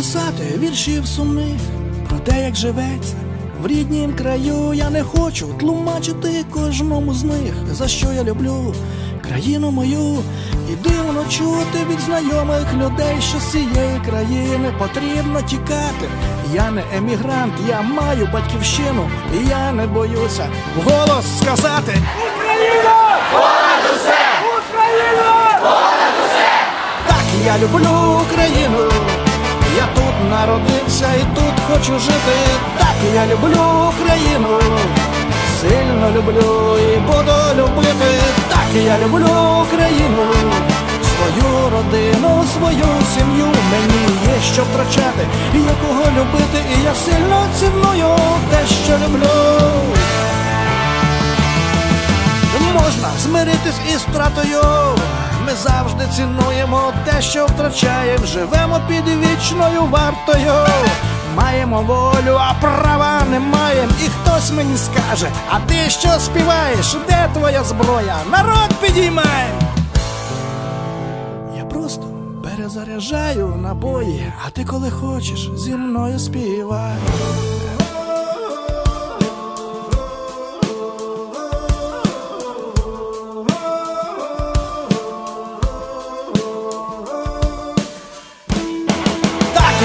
писати віршів сумних про те, як живеться в ріднім краю. Я не хочу тлумачити кожному з них, за що я люблю країну мою. І дивно чути від знайомих людей, що з цієї країни потрібно тікати. Я не емігрант, я маю батьківщину, і я не боюся вголос сказати. Україна! Понад усе! Україна! Понад усе! Так, я люблю Україну, я тут народився і тут хочу жити. Так, я люблю Україну, сильно люблю і буду любити. Так, я люблю Україну, свою родину, свою сім'ю. Мені є що втрачати, і є кого любити, і я сильно ціную те, що люблю. Можна змиритись із втратою. Ми завжди цінуємо те, що втрачаємо, живемо під вічною вартою. Маємо волю, а права не маємо. І хтось мені скаже, а ти що співаєш? Де твоя зброя? Народ підіймай! Я просто перезаряджаю набої, а ти коли хочеш зі мною співай.